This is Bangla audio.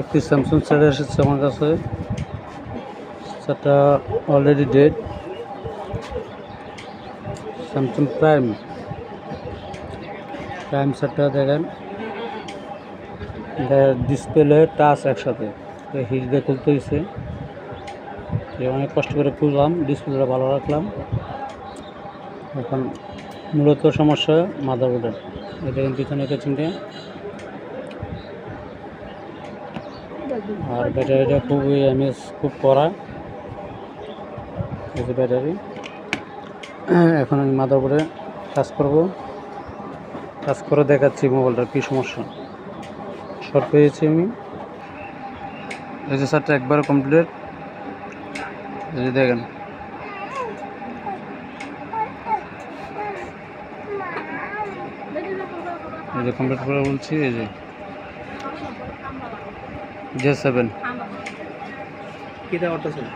একটি স্যামসাং সেট এসেছে আমার কাছে। সেটা already dead Samsung prime. Prime সেটটা দেখেন। ডিসপ্লে টাচ একসাথে। দিয়ে খুলতে হয়েছে অনেক কষ্ট করে খুললাম ডিসপ্লেটা ভালো রাখলাম। এখন মূলত সমস্যা মাদারবোর্ডের এটা পিছনে কেচিংটা আর ব্যাটারিটা খুবই এমএস, খুব কড়া। এই ব্যাটারি। এখন আমি মাদারবোর্ডে কাজ করব। কাজ করে দেখাচ্ছি মোবাইলটার কী সমস্যা। শর্ট পেয়েছি আমি। এই যে একবারে কমপ্লিট এই যে দেখেন। এই যে কমপ্লিট করে বলছি, এই যে। J seven. কিতা করতেছেন